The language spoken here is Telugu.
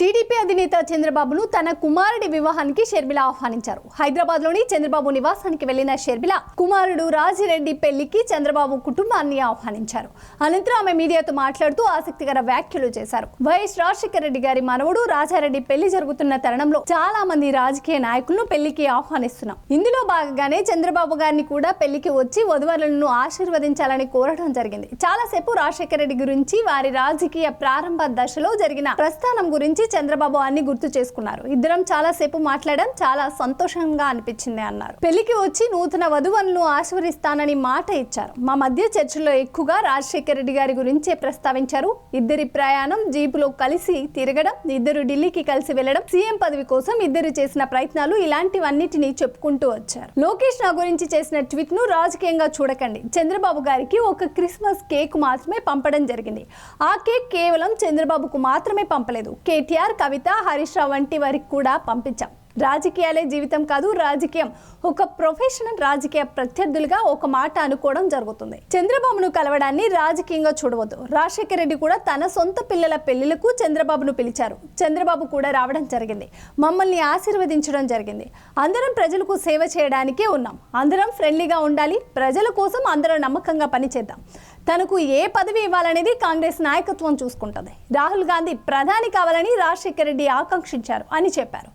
టీడీపీ అధినేత చంద్రబాబును తన కుమారుడి వివాహానికి షర్మిల ఆహ్వానించారు. హైదరాబాద్లోని చంద్రబాబు నివాసానికి వెళ్ళిన షర్మిల కుమారుడు రాజిరెడ్డి పెళ్ళికి చంద్రబాబు కుటుంబాన్ని ఆహ్వానించారు. అనంతరం ఆమె మీడియాతో మాట్లాడుతూ ఆసక్తికర వ్యాఖ్యలు చేశారు. వైఎస్ రాజశేఖర రెడ్డి గారి మనవడు రాజారెడ్డి పెళ్ళి జరుగుతున్న తరుణంలో చాలా మంది రాజకీయ నాయకులను పెళ్ళికి ఆహ్వానిస్తున్నాం. ఇందులో భాగంగానే చంద్రబాబు గారిని కూడా పెళ్ళికి వచ్చి వధువరులను ఆశీర్వదించాలని కోరడం జరిగింది. చాలాసేపు రాజశేఖర రెడ్డి గురించి వారి రాజకీయ ప్రారంభ దశలో జరిగిన ప్రస్థానం గురించి చంద్రబాబు అన్ని గుర్తు చేసుకున్నారు. ఇద్దరం చాలా సేపు మాట్లాడడం చాలా సంతోషంగా అనిపించింది అన్నారు. పెళ్ళికి వచ్చి నూతన వధువులను ఆశీర్వదిస్తానని మాట ఇచ్చారు. మా మధ్య చర్చలో ఎక్కువగా రాజశేఖర రెడ్డి గారి గురించే ప్రస్తావించారు. ఇద్దరి ప్రయాణం జీపులో కలిసి తిరగడం ఇద్దరు ఢిల్లీకి కలిసి వెళ్ళడం సీఎం పదవి కోసం ఇద్దరు చేసిన ప్రయత్నాలు ఇలాంటివన్నిటిని చెప్పుకుంటూ వచ్చారు. లోకేష్ నా గురించి చేసిన ట్వీట్ను రాజకీయంగా చూడకండి. చంద్రబాబు గారికి ఒక క్రిస్మస్ కేక్ మాత్రమే పంపడం జరిగింది. ఆ కేక్ కేవలం చంద్రబాబుకు మాత్రమే పంపలేదు. కేటీఆర్ కవిత హరీష్ రావు వంటి వారికి కూడా పంపించాం. రాజకీయాలే జీవితం కాదు రాజకీయం. ఒక ప్రొఫెషనల్ రాజకీయ ప్రత్యర్థులుగా ఒక మాట అనుకోవడం జరుగుతుంది. చంద్రబాబును కలవడాన్ని రాజకీయంగా చూడవద్దు. రాజశేఖర రెడ్డి కూడా తన సొంత పిల్లల పెళ్ళిలకు చంద్రబాబును పిలిచారు. చంద్రబాబు కూడా రావడం జరిగింది. మమ్మల్ని ఆశీర్వదించడం జరిగింది. అందరం ప్రజలకు సేవ చేయడానికే ఉన్నాం. అందరం ఫ్రెండ్లీగా ఉండాలి. ప్రజల కోసం అందరం నమ్మకంగా పనిచేద్దాం. తనకు ఏ పదవి ఇవ్వాలనేది కాంగ్రెస్ నాయకత్వం చూసుకుంటుంది. రాహుల్ గాంధీ ప్రధాని కావాలని రాజశేఖర రెడ్డి ఆకాంక్షించారు అని చెప్పారు.